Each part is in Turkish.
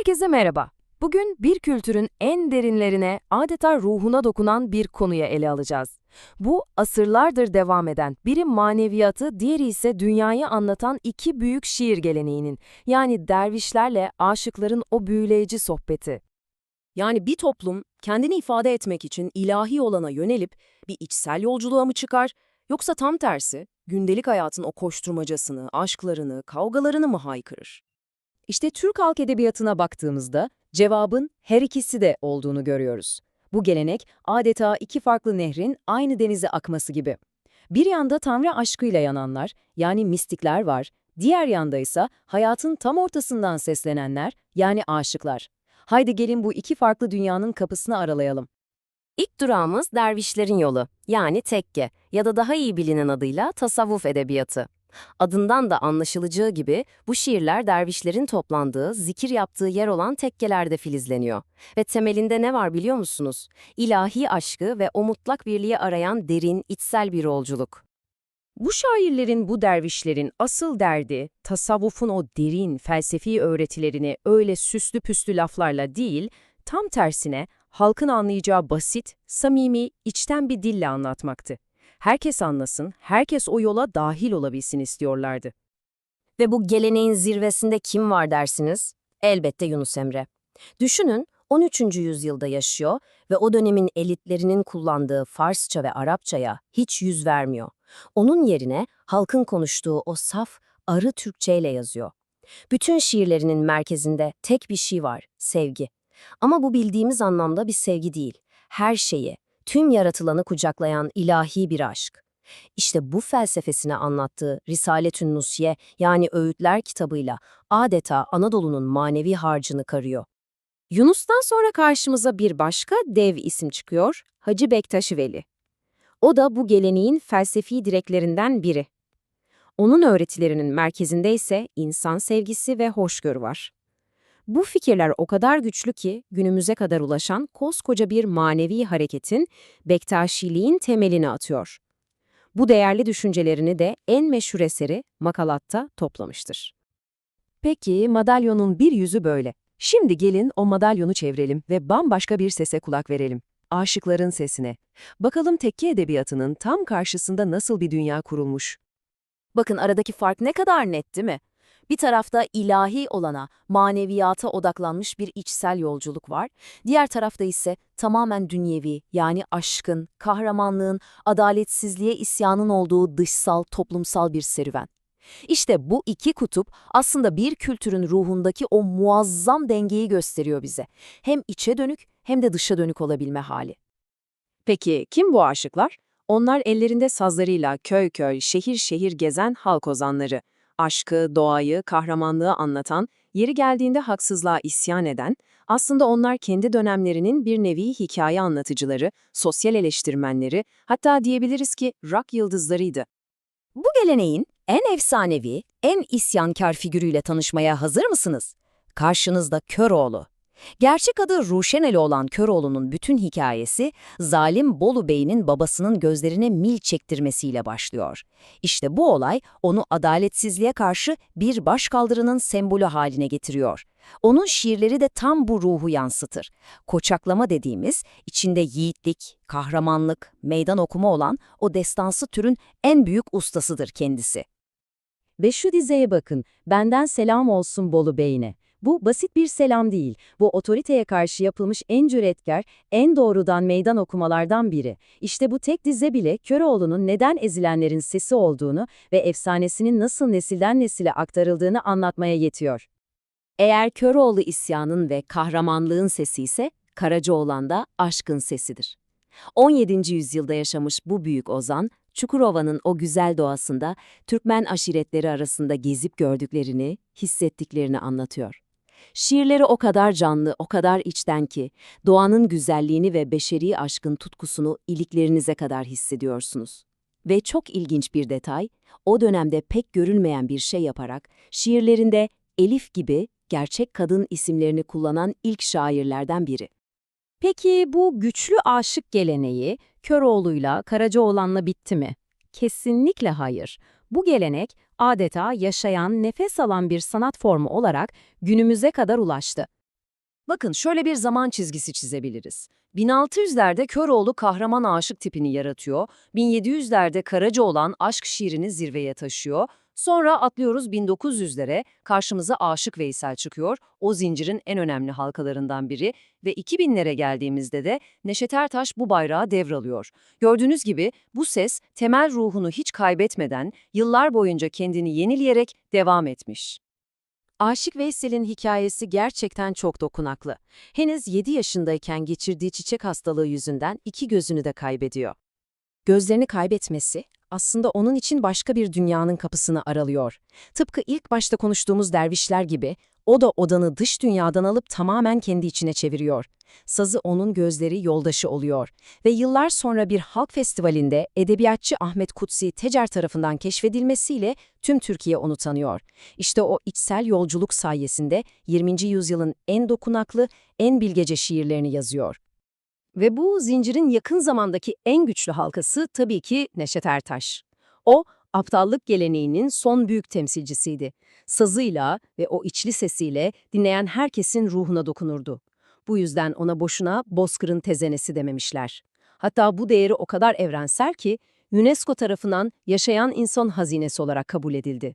Herkese merhaba. Bugün bir kültürün en derinlerine, adeta ruhuna dokunan bir konuya ele alacağız. Bu, asırlardır devam eden, biri maneviyatı, diğeri ise dünyayı anlatan iki büyük şiir geleneğinin, yani dervişlerle aşıkların o büyüleyici sohbeti. Yani bir toplum kendini ifade etmek için ilahi olana yönelip bir içsel yolculuğa mı çıkar, yoksa tam tersi gündelik hayatın o koşturmacasını, aşklarını, kavgalarını mı haykırır? İşte Türk halk edebiyatına baktığımızda cevabın her ikisi de olduğunu görüyoruz. Bu gelenek adeta iki farklı nehrin aynı denize akması gibi. Bir yanda Tanrı aşkıyla yananlar, yani mistikler var, diğer yanda ise hayatın tam ortasından seslenenler, yani aşıklar. Haydi gelin bu iki farklı dünyanın kapısını aralayalım. İlk durağımız dervişlerin yolu, yani tekke ya da daha iyi bilinen adıyla tasavvuf edebiyatı. Adından da anlaşılacağı gibi bu şiirler dervişlerin toplandığı, zikir yaptığı yer olan tekkelerde filizleniyor. Ve temelinde ne var biliyor musunuz? İlahi aşkı ve o mutlak birliği arayan derin, içsel bir yolculuk. Bu şairlerin, bu dervişlerin asıl derdi, tasavvufun o derin felsefi öğretilerini öyle süslü püslü laflarla değil, tam tersine halkın anlayacağı basit, samimi, içten bir dille anlatmaktı. Herkes anlasın, herkes o yola dahil olabilsin istiyorlardı. Ve bu geleneğin zirvesinde kim var dersiniz? Elbette Yunus Emre. Düşünün, 13. yüzyılda yaşıyor ve o dönemin elitlerinin kullandığı Farsça ve Arapçaya hiç yüz vermiyor. Onun yerine halkın konuştuğu o saf, arı Türkçeyle yazıyor. Bütün şiirlerinin merkezinde tek bir şey var, sevgi. Ama bu bildiğimiz anlamda bir sevgi değil. Her şeyi, tüm yaratılanı kucaklayan ilahi bir aşk. İşte bu felsefesini anlattığı Risaletün Nusye yani Öğütler kitabıyla adeta Anadolu'nun manevi harcını karıyor. Yunus'tan sonra karşımıza bir başka dev isim çıkıyor, Hacı Bektaş Veli. O da bu geleneğin felsefi direklerinden biri. Onun öğretilerinin merkezinde ise insan sevgisi ve hoşgörü var. Bu fikirler o kadar güçlü ki günümüze kadar ulaşan koskoca bir manevi hareketin Bektaşiliğin temelini atıyor. Bu değerli düşüncelerini de en meşhur eseri Makalat'ta toplamıştır. Peki madalyonun bir yüzü böyle. Şimdi gelin o madalyonu çevirelim ve bambaşka bir sese kulak verelim. Aşıkların sesine. Bakalım tekke edebiyatının tam karşısında nasıl bir dünya kurulmuş. Bakın aradaki fark ne kadar net değil mi? Bir tarafta ilahi olana, maneviyata odaklanmış bir içsel yolculuk var. Diğer tarafta ise tamamen dünyevi, yani aşkın, kahramanlığın, adaletsizliğe isyanın olduğu dışsal, toplumsal bir serüven. İşte bu iki kutup aslında bir kültürün ruhundaki o muazzam dengeyi gösteriyor bize. Hem içe dönük hem de dışa dönük olabilme hali. Peki kim bu aşıklar? Onlar ellerinde sazlarıyla köy köy, şehir şehir gezen halk ozanları. Aşkı, doğayı, kahramanlığı anlatan, yeri geldiğinde haksızlığa isyan eden, aslında onlar kendi dönemlerinin bir nevi hikaye anlatıcıları, sosyal eleştirmenleri, hatta diyebiliriz ki rock yıldızlarıydı. Bu geleneğin en efsanevi, en isyankar figürüyle tanışmaya hazır mısınız? Karşınızda Köroğlu. Gerçek adı Ruşeneli olan Köroğlu'nun bütün hikayesi, zalim Bolu Bey'in babasının gözlerine mil çektirmesiyle başlıyor. İşte bu olay onu adaletsizliğe karşı bir başkaldırının sembolü haline getiriyor. Onun şiirleri de tam bu ruhu yansıtır. Koçaklama dediğimiz, içinde yiğitlik, kahramanlık, meydan okuma olan o destansı türün en büyük ustasıdır kendisi. Ve şu dizeye bakın, benden selam olsun Bolu Bey'ine. Bu basit bir selam değil, bu otoriteye karşı yapılmış en cüretkar, en doğrudan meydan okumalardan biri. İşte bu tek dize bile Köroğlu'nun neden ezilenlerin sesi olduğunu ve efsanesinin nasıl nesilden nesile aktarıldığını anlatmaya yetiyor. Eğer Köroğlu isyanın ve kahramanlığın sesi ise, Karacaoğlan da aşkın sesidir. 17. yüzyılda yaşamış bu büyük ozan, Çukurova'nın o güzel doğasında Türkmen aşiretleri arasında gezip gördüklerini, hissettiklerini anlatıyor. Şiirleri o kadar canlı, o kadar içten ki, doğanın güzelliğini ve beşeri aşkın tutkusunu iliklerinize kadar hissediyorsunuz. Ve çok ilginç bir detay, o dönemde pek görülmeyen bir şey yaparak, şiirlerinde Elif gibi gerçek kadın isimlerini kullanan ilk şairlerden biri. Peki bu güçlü aşık geleneği Köroğlu'yla Karacaoğlan'la bitti mi? Kesinlikle hayır. Bu gelenek adeta yaşayan, nefes alan bir sanat formu olarak günümüze kadar ulaştı. Bakın şöyle bir zaman çizgisi çizebiliriz. 1600'lerde Köroğlu kahraman aşık tipini yaratıyor, 1700'lerde Karaca olan aşk şiirini zirveye taşıyor, sonra atlıyoruz 1900'lere, karşımıza Aşık Veysel çıkıyor, o zincirin en önemli halkalarından biri ve 2000'lere geldiğimizde de Neşet Ertaş bu bayrağı devralıyor. Gördüğünüz gibi bu ses temel ruhunu hiç kaybetmeden yıllar boyunca kendini yenileyerek devam etmiş. Aşık Veysel'in hikayesi gerçekten çok dokunaklı. Henüz 7 yaşındayken geçirdiği çiçek hastalığı yüzünden iki gözünü de kaybediyor. Gözlerini kaybetmesi aslında onun için başka bir dünyanın kapısını aralıyor. Tıpkı ilk başta konuştuğumuz dervişler gibi o da odanı dış dünyadan alıp tamamen kendi içine çeviriyor. Sazı onun gözleri yoldaşı oluyor ve yıllar sonra bir halk festivalinde edebiyatçı Ahmet Kutsi Tecer tarafından keşfedilmesiyle tüm Türkiye onu tanıyor. İşte o içsel yolculuk sayesinde 20. yüzyılın en dokunaklı, en bilgece şiirlerini yazıyor. Ve bu zincirin yakın zamandaki en güçlü halkası tabii ki Neşet Ertaş. O, aptallık geleneğinin son büyük temsilcisiydi. Sazıyla ve o içli sesiyle dinleyen herkesin ruhuna dokunurdu. Bu yüzden ona boşuna Bozkır'ın tezenesi dememişler. Hatta bu değeri o kadar evrensel ki UNESCO tarafından yaşayan insan hazinesi olarak kabul edildi.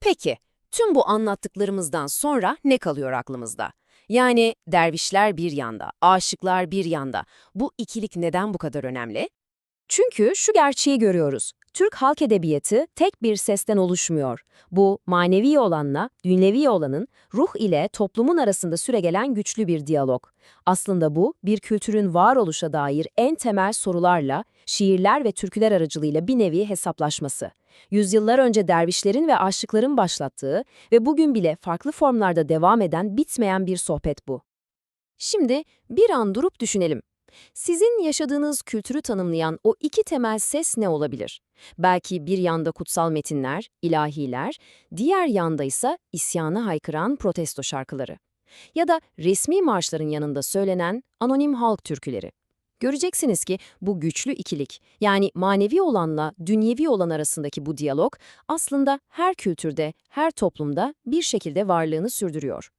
Peki, tüm bu anlattıklarımızdan sonra ne kalıyor aklımızda? Yani dervişler bir yanda, aşıklar bir yanda. Bu ikilik neden bu kadar önemli? Çünkü şu gerçeği görüyoruz. Türk halk edebiyatı tek bir sesten oluşmuyor. Bu manevi olanla dünyevi olanın ruh ile toplumun arasında süregelen güçlü bir diyalog. Aslında bu bir kültürün varoluşa dair en temel sorularla, şiirler ve türküler aracılığıyla bir nevi hesaplaşması. Yüzyıllar önce dervişlerin ve aşıkların başlattığı ve bugün bile farklı formlarda devam eden bitmeyen bir sohbet bu. Şimdi bir an durup düşünelim. Sizin yaşadığınız kültürü tanımlayan o iki temel ses ne olabilir? Belki bir yanda kutsal metinler, ilahiler, diğer yanda ise isyana haykıran protesto şarkıları. Ya da resmi marşların yanında söylenen anonim halk türküleri. Göreceksiniz ki bu güçlü ikilik, yani manevi olanla dünyevi olan arasındaki bu diyalog aslında her kültürde, her toplumda bir şekilde varlığını sürdürüyor.